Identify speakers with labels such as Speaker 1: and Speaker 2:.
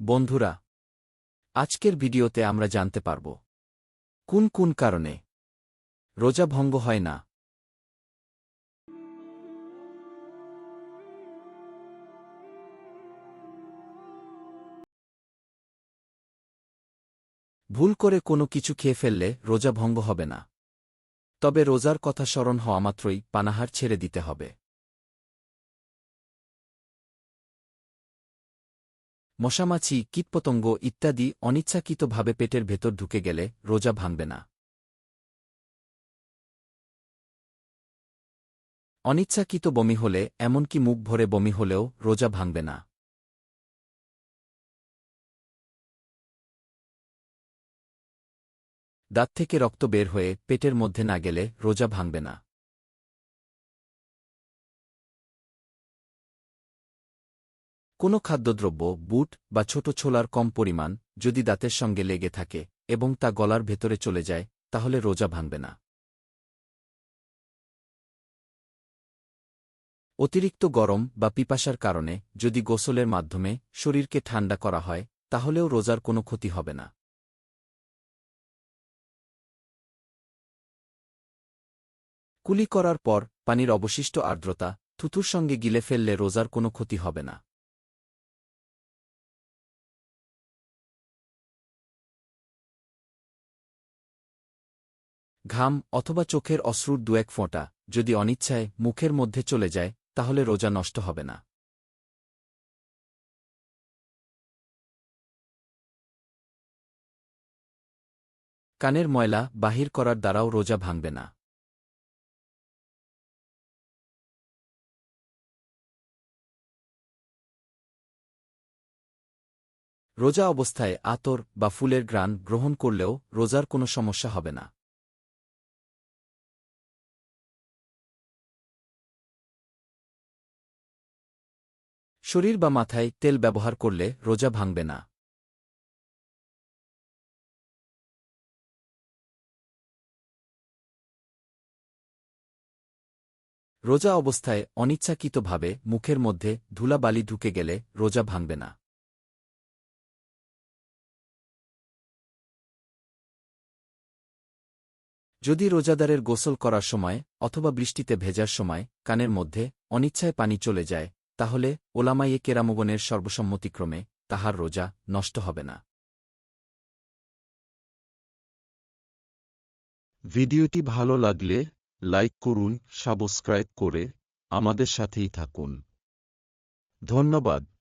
Speaker 1: বন্ধুরা, আজকের ভিডিওতে আমরা জানতে পারব, কোন কোন কারণে রোজা ভঙ্গ হয় না? ভুল করে কোনো কিছু খেয়ে ফেললে রোজা ভঙ্গ হবে না। তবে রোজার কথা স্মরণ হওয়া মাত্রই পানাহার ছেড়ে দিতে হবে। মশামাছি, কীটপতঙ্গ ইত্যাদি অনিচ্ছাকৃতভাবে পেটের ভেতর ঢুকে গেলে রোজা ভাঙবে না। অনিচ্ছাকৃত বমি হলে, এমনকি মুখ ভরে বমি হলেও রোজা ভাঙবে না। দাঁত থেকে রক্ত বের হয়ে পেটের মধ্যে না গেলে রোজা ভাঙবে না। কোনো খাদ্যদ্রব্য, বুট বা ছোট ছোলার কম পরিমাণ যদি দাঁতের সঙ্গে লেগে থাকে এবং তা গলার ভেতরে চলে যায়, তাহলে রোজা ভাঙবে না। অতিরিক্ত গরম বা পিপাসার কারণে যদি গোসলের মাধ্যমে শরীরকে ঠান্ডা করা হয়, তাহলেও রোজার কোনো ক্ষতি হবে না। কুলি করার পর পানির অবশিষ্ট আর্দ্রতা থুতুর সঙ্গে গিলে ফেললে রোজার কোনো ক্ষতি হবে না। ঘাম অথবা চোখের অশ্রুর দুয়েক ফোঁটা, যদি অনিচ্ছায় মুখের মধ্যে চলে যায়, তাহলে রোজা নষ্ট হবে না। কানের ময়লা বাহির করার দ্বারাও রোজা ভাঙবে না। রোজা অবস্থায় আতর বা ফুলের গ্রাণ গ্রহণ করলেও রোজার কোনো সমস্যা হবে না। শরীর বা মাথায় তেল ব্যবহার করলে রোজা ভাঙবে না। রোজা অবস্থায় অনিচ্ছাকৃতভাবে মুখের মধ্যে ধুলাবালি ঢুকে গেলে রোজা ভাঙবে না। যদি রোজাদারের গোসল করার সময় অথবা বৃষ্টিতে ভেজার সময় কানের মধ্যে অনিচ্ছায় পানি চলে যায় তাহলে ওলামাইয়ে কেরামগণের সর্বসম্মতিক্রমে তাহার রোজা নষ্ট হবে না।
Speaker 2: ভিডিওটি ভালো লাগলে লাইক করুন, সাবস্ক্রাইব করে আমাদের সাথেই থাকুন। ধন্যবাদ।